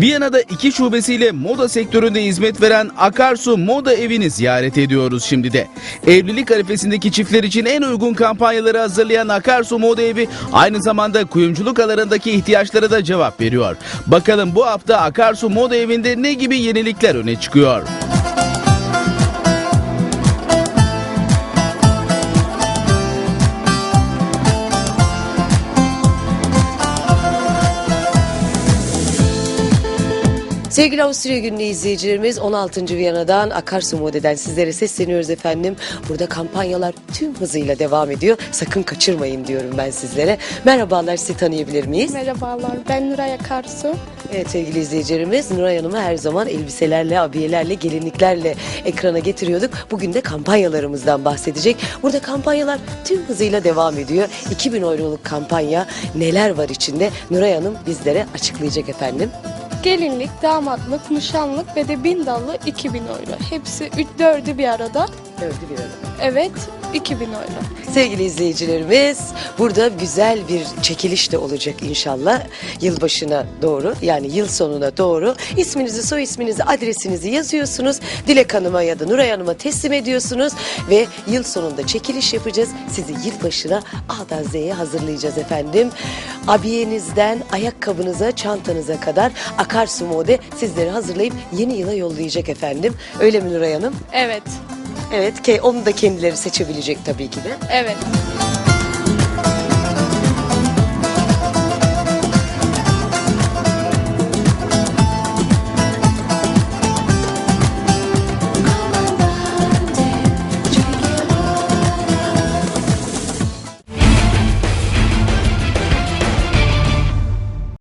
Viyana'da iki şubesiyle moda sektöründe hizmet veren Akarsu Moda Evi'ni ziyaret ediyoruz şimdi de. Evlilik arifesindeki çiftler için en uygun kampanyaları hazırlayan Akarsu Moda Evi aynı zamanda kuyumculuk alanındaki ihtiyaçlara da cevap veriyor. Bakalım bu hafta Akarsu Moda Evi'nde ne gibi yenilikler öne çıkıyor? Sevgili Avusturya Günü izleyicilerimiz 16. Viyana'dan Akarsu Mode'den sizlere sesleniyoruz efendim. Burada kampanyalar tüm hızıyla devam ediyor. Sakın kaçırmayın diyorum ben sizlere. Merhabalar sizi tanıyabilir miyiz? Merhabalar, ben Nuray Akarsu. Evet sevgili izleyicilerimiz Nuray Hanım'ı her zaman elbiselerle, abiyelerle, gelinliklerle ekrana getiriyorduk. Bugün de kampanyalarımızdan bahsedecek. Burada kampanyalar tüm hızıyla devam ediyor. 2000 euroluk kampanya neler var içinde? Nuray Hanım bizlere açıklayacak efendim. Gelinlik, damatlık, nişanlık ve de bin dallı 2000 euro. Hepsi üç, dördü bir arada. Dördü bir arada. Evet, 2000 euro. Sevgili izleyicilerimiz burada güzel bir çekiliş de olacak inşallah yılbaşına doğru yani yıl sonuna doğru. İsminizi soy isminizi adresinizi yazıyorsunuz. Dilek Hanım'a ya da Nuray Hanım'a teslim ediyorsunuz ve yıl sonunda çekiliş yapacağız. Sizi yılbaşına A'dan Z'ye hazırlayacağız efendim. Abiyenizden ayakkabınıza çantanıza kadar Akarsu Mode sizleri hazırlayıp yeni yıla yollayacak efendim. Öyle mi Nuray Hanım? Evet, Evet onu da kendileri seçebilecek tabii ki de. evet.